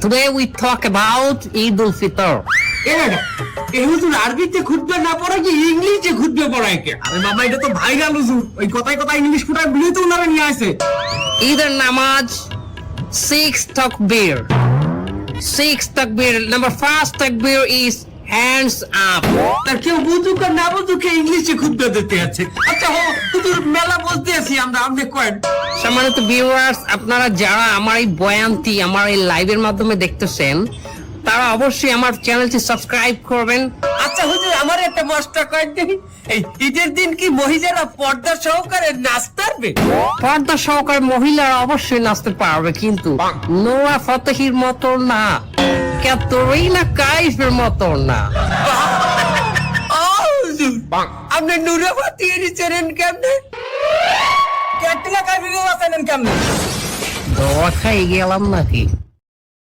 Today we talk about Eid ul Fitr. এই হুজুর আরবিতে খুতবে না পড়ে কি ইংলিশে খুতবে পড়ায় কে আরে বাবা এটা তো ভাইরাল হুজুর ওই কথায় কথায় ইংলিশ ফুটায় বলেই তো নিয়ে আসে ঈদের নামাজ six takbir. Six takbir. Number first takbir is hands up. তা কেউ বুঝুক আর না বুঝুক ইংলিশে খুতবে দিতে আছে আচ্ছা মেলা বলতে আছি আমরা আপনি কয়েন সম্মানিত ভিউয়ার্স আপনারা যারা আমার এই বয়ানটি আমার এই লাইভের মাধ্যমে দেখতেছেন তারা অবশ্যই আমার চ্যানেলটি সাবস্ক্রাইব করবেন। আচ্ছা হুজুর আমার একটা মশটা দিন এই ঈদের দিন কি মহিলারা পর্দা সহকারে নাচতে পারবে? পর্দা সহকারে মহিলারা অবশ্যই নাচতে পারবে কিন্তু নোয়া ফতেহির মতো না ক্যাথরিনা কাইফের মতো না। আপনি নুরে এনে চেনেন কেমনে কেটলা কাজ ভিডিও আছেন কেমনে দোয়া খাই গেলাম নাকি